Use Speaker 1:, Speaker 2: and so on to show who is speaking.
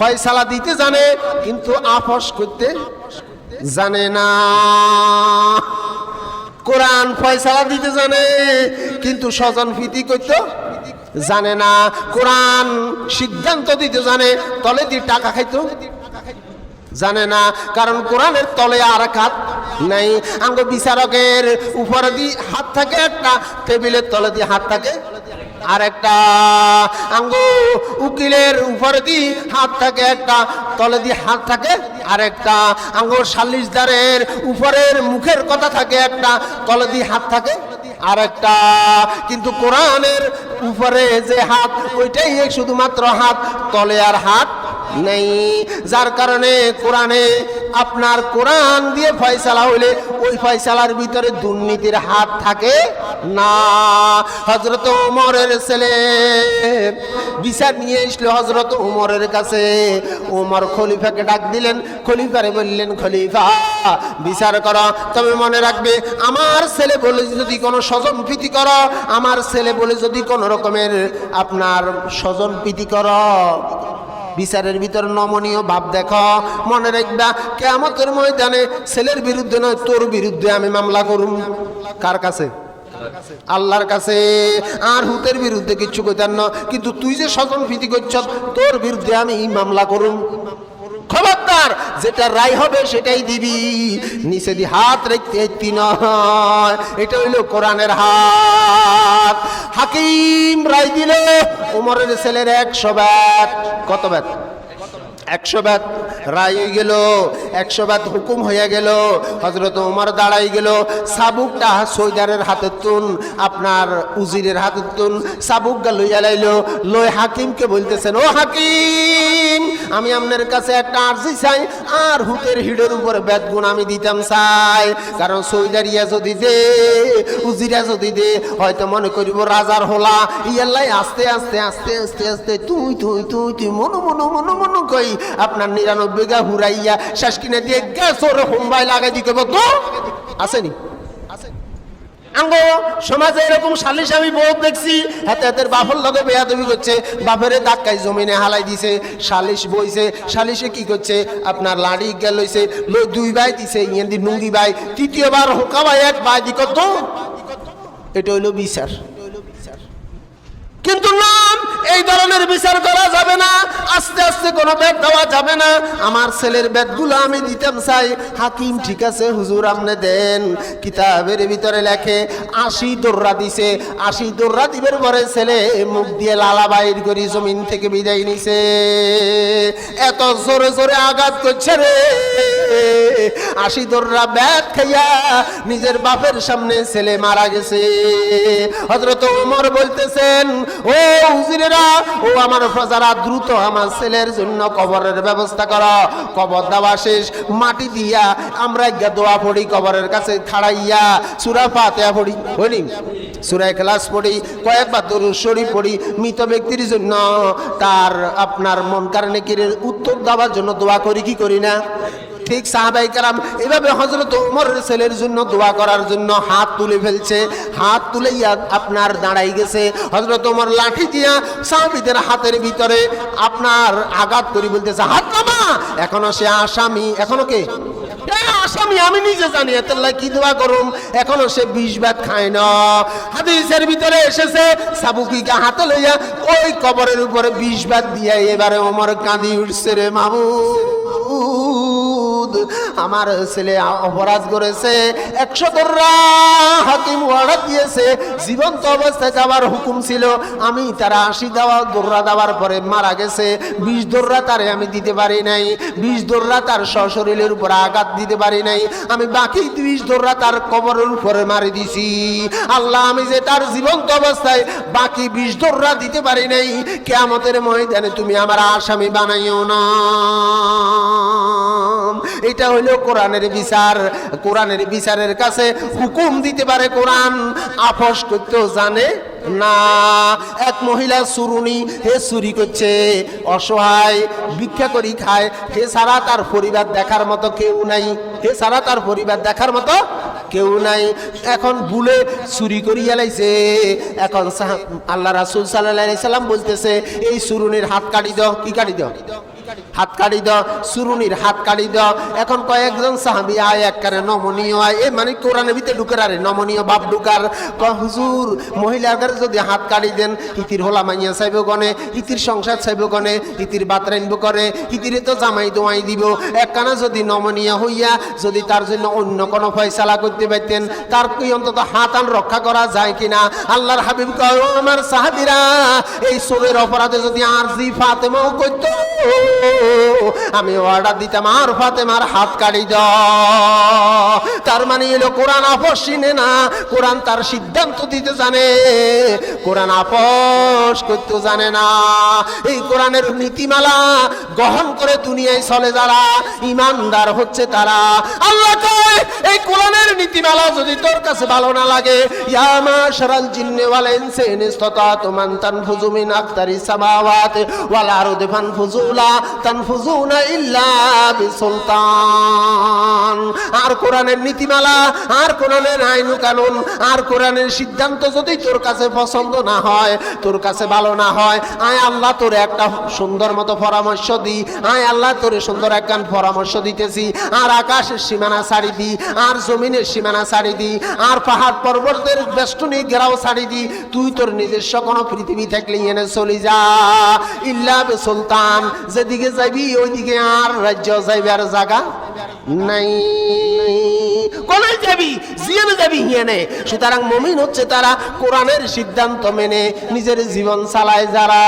Speaker 1: ফয়সালা দিতে জানে, কিন্তু আপস করতে জানে না। কোরআন ফয়সালা দিতে জানে, কিন্তু স্বজন প্রীতি করতে জানে না। কোরআন সিদ্ধান্ত দিতে জানে, তলে দিয়ে টাকা খাইতো জানে না। কারণ কোরআনের তলে আর হাত নাই। আঙ্গ বিচারকের উপরে দিয়ে হাত থাকে একটা, টেবিলের তলে দিয়ে হাত থাকে আর একটা আঙ্গ উকিলের উপরে দি হাত থাকে একটা, তলে দিয়ে হাত থাকে আর একটা আঙ্গ সালিশদারের উপরের মুখের কথা থাকে একটা, তলে দিয়ে হাত থাকে আর একটা কিন্তু কোরআনের উপরে যে হাত, ওইটাই শুধুমাত্র হাত, তলে আর হাত নেই। যার কারণে কোরআনে আপনার কোরআন দিয়ে ফয়সালা হইলে ওই ফয়সালার ভিতরে দুর্নীতির হাত থাকে না। হজরত উমরের ছেলে বিচার নিয়ে এসলো হজরত উমরের কাছে। উমর খলিফাকে ডাক দিলেন, খলিফারে বললেন, খলিফা, বিচার করো। তবে মনে রাখবে, আমার ছেলে বলে যদি কোনো স্বজন প্রীতি করো, আমার ছেলে বলে যদি কোনো রকমের আপনার স্বজন প্রীতি করো। বিচারের ভিতর নমনীয় ভাব দেখ, মনে রাখবা কেমতের ময়দানে ছেলের বিরুদ্ধে নয়, তোর বিরুদ্ধে আমি মামলা করুন কার কাছে? আল্লাহর কাছে। আর হুতের বিরুদ্ধে কিচ্ছু কইতার না, কিন্তু তুই যে স্বজন ফিতি করছ, তোর বিরুদ্ধে আমি মামলা করুম। খবরদার যেটা রায় হবে সেটাই দিবি। নিচে দি হাত রেখতে এত্তি নয়, এটা হইল কোরআনের হাত। হাকিম রায় দিল উমরের ছেলের একশো ব্যাট। কত ব্যাট? একশো ব্যাত রায় হয়ে গেল একশো ব্যাত হুকুম হয়ে গেল। হজরত উমর দাঁড়াই গেল, সাবুকটা সৈদারের হাতে তুন, আপনার উজিরের হাতে তুন, সাবুকটা লইয়া লাইল। লই হাকিমকে বলতেছেন, ও হাকিম, আমি আপনার কাছে একটা আর্জি চাই, আর হুতের হিডের উপরে বেদ গুণ আমি দিতাম চাই। কারণ সৈদারিয়া যদি দে, উজিরা যদি দে, হয়তো মনে করিব রাজার হোলা। ইয়াল্লাই আস্তে আস্তে আস্তে আস্তে আস্তে, তুই তুই তুই তুই, মনো মনো মনো মনো কই আপনার নিরানব্বই গা হুরাইয়া শেষ কিনে দিয়ে গ্যাস লাগাই দিকে তো আসেনি? সমাজে এরকম সালিশ আমি দেখছি। হাতে হাতের লগে বেয়াদবি করছে ধাক্কায় জমিনে হালাই দিছে, সালিশ বইছে, সালিশে কি করছে? আপনার লাড়ি গেল লইছে লই দুই ভাই দিছে ইয়ে দি নুঙ্গি ভাই তৃতীয়বার হোকা ভাই এক ভাই দি কত এটা হইল বিচার। কিন্তু নাম, এই ধরনের বিচার আস্তে আস্তে কোনো বেদ দেওয়া যাবে না। আমার ছেলের বেদগুলো আমি দিতাম, চাই। হাকিম, ঠিক আছে, হুজুর, আপনি দেন। কিতাবের ভিতরে লেখে, আশি দোররা দিছে। আশি দোররা দিবের পরে ছেলে মুখ দিয়ে লালা বাইর করি জমিন থেকে বিদায় নিছে। এত জোরে জোরে আঘাত করছে রে। আশি দোররা ব্যাট খাইয়া নিজের বাপের সামনে ছেলে মারা গেছে। হজরত ওমর বলতেছেন, ও হুজুরেরা ও আমার প্রজারা দ্রুত আমার ছেলের জন্য কবরের ব্যবস্থা করো। কবর দেওয়া শেষ, মাটি দিয়া আমরা গিয়া দোয়া পড়ি, কবরের কাছে খাড়াইয়া সুরা ফাতেহা পড়ি। হইনি সুরায় ক্লাস পড়ি, কয়েকবার দরুদ শরীফ পড়ি, মৃত ব্যক্তির জন্য তার আপনার মন কারণে উত্তর দেওয়ার জন্য দোয়া করি, কি করি না? ঠিক সাহাবাই কালাম এভাবে হজরত উমরের ছেলের জন্য দোয়া করার জন্য হাত তুলে ফেলছে। হাত তুলে আপনার দাঁড়াই গেছে। হজরত উমর লাঠি দিয়া সাহাবিদের হাতের ভিতরে আপনার আঘাত করি বলতেছে, হাত নামা! এখনও সে আসামি। এখনও কে? আসামি আমি নিজে জানি। এতলা কি দোয়া করুম? এখনও সে বিষ ভাত খায় না। হাদিসের ভিতরে এসেছে, সাবুকিকে হাতে লইয়া ওই কবরের উপরে বিষ ভাত দিয়া এবারে ওমর কাঁদি উঠছে রে মামু। মাহমুদ আমার ছেলে অপরাধ করেছে একশো দর্রা হাকিম দিয়েছে, জীবন্ত অবস্থায় যাওয়ার হুকুম ছিল। আমি তারা আশি দেওয়া দেওয়ার পরে মারা গেছে। বিষ তারে আমি দিতে পারি নাই। বিষ তার সশরীরের উপরে আঘাত দিতে পারি নাই। আমি বাকি বিষ দৌড়া তার কবরের উপরে মারি দিছি। আল্লাহ, আমি যে তার জীবন্ত অবস্থায় বাকি বিষ দৌড়া দিতে পারি নাই, কেয়ামতের ময়দানে তুমি আমার আসামি বানাইও না। এটা হইল কোরআনের বিচার। কোরআনের বিচারের কাছে হুকুম দিতে পারে কোরআন। আপস করতেও জানে না। এক মহিলা সুরুনি, হে চুরি করছে, অসহায়, ভিক্ষা করি খায়। হে সারা তার পরিবার দেখার মতো কেউ নাই। হে সারা তার পরিবার দেখার মতো কেউ নাই। এখন ভুলে চুরি করিয়া লাইছে। এখন আল্লাহ রাসুল সাল্লাহ সাল্লাম বলতেছে, এই সুরুনির হাত কাটি দাও, কি কাটি দাও? হাত কাড়ি দাও সুরুনির হাত কাড়ি দাও এখন কয়েকজন সাহাবি আয় এককারে নমনীয় আয়। এ মানে কোরআনের ভিতরে ঢুকার আরে নমনীয় বাপ ঢুকার। কয়, হুজুর মহিলাদের যদি হাত কাড়ি দেন, ইতির হোলা মাইয়া চাইব গনে, ইতির সংসার চাইব গনে, ইতির বাত রাইনব করে, ইতিরে তো জামাই দোয়াই দিব। এক একখানা যদি নমনীয় হইয়া, যদি তার জন্য অন্য কোনো ফয়সালা করতে পারতেন তার কি অন্তত হাত আন রক্ষা করা যায় কিনা? আল্লাহর হাবিব কয় আমার সাহাবিরা, এই সোরের অপরাধে যদি আর জি ফাতেমাও করত আমি অর্ডার দিতাম, আর ফাতেমার হাত কাটি দ তার মানে এলো কোরআন আপস চিনে না? কোরআন তার সিদ্ধান্ত দিতে জানে। কোরআন আপস করতে জানে না। এই কোরআনের নীতিমালা গ্রহণ করে দুনিয়ায় চলে যারা, ইমানদার হচ্ছে তারা। আল্লাহ এই কোরআনের নীতিমালা যদি তোর কাছে ভালো না লাগে, ইয়া মাশারাল জিন্নে ওয়াল ইনসি ইন ইসতাতাতুম আন তানফুযু মিন আকতারি সামাওয়াতি, ওয়াল আরদি ফানফুযুলা আর কোরআনের নীতিমালা, আর কোরআনের কানুন আর কোরআনের সিদ্ধান্ত যদি তোর কাছে পছন্দ না হয়, তোর কাছে ভালো না হয়, আয় আল্লাহ তোর একটা সুন্দর মতো পরামর্শ দি, আয় আল্লাহ তোরে সুন্দর একখান পরামর্শ দিতেছি। আর আকাশের সীমানা ছাড়ি দি, আর জমিনের সীমানা ছাড়ি দি, আর পাহাড় পর্বতের বেষ্টনী ঘেরাও ছাড়ি দি, তুই তোর নিজস্ব কোনো পৃথিবী থাকলে এনে চলে যা। ইল্লা সুলতান যেদিকে যাবি ওইদিকে আর রাজ্য যাইবি আর জায়গা নাই। কোনায় যাবি? জিয়ামে যাবি হিয়ানে। সুতরাং মমিন হচ্ছে তারা কোরআনের সিদ্ধান্ত মেনে নিজের জীবন চালায় যারা।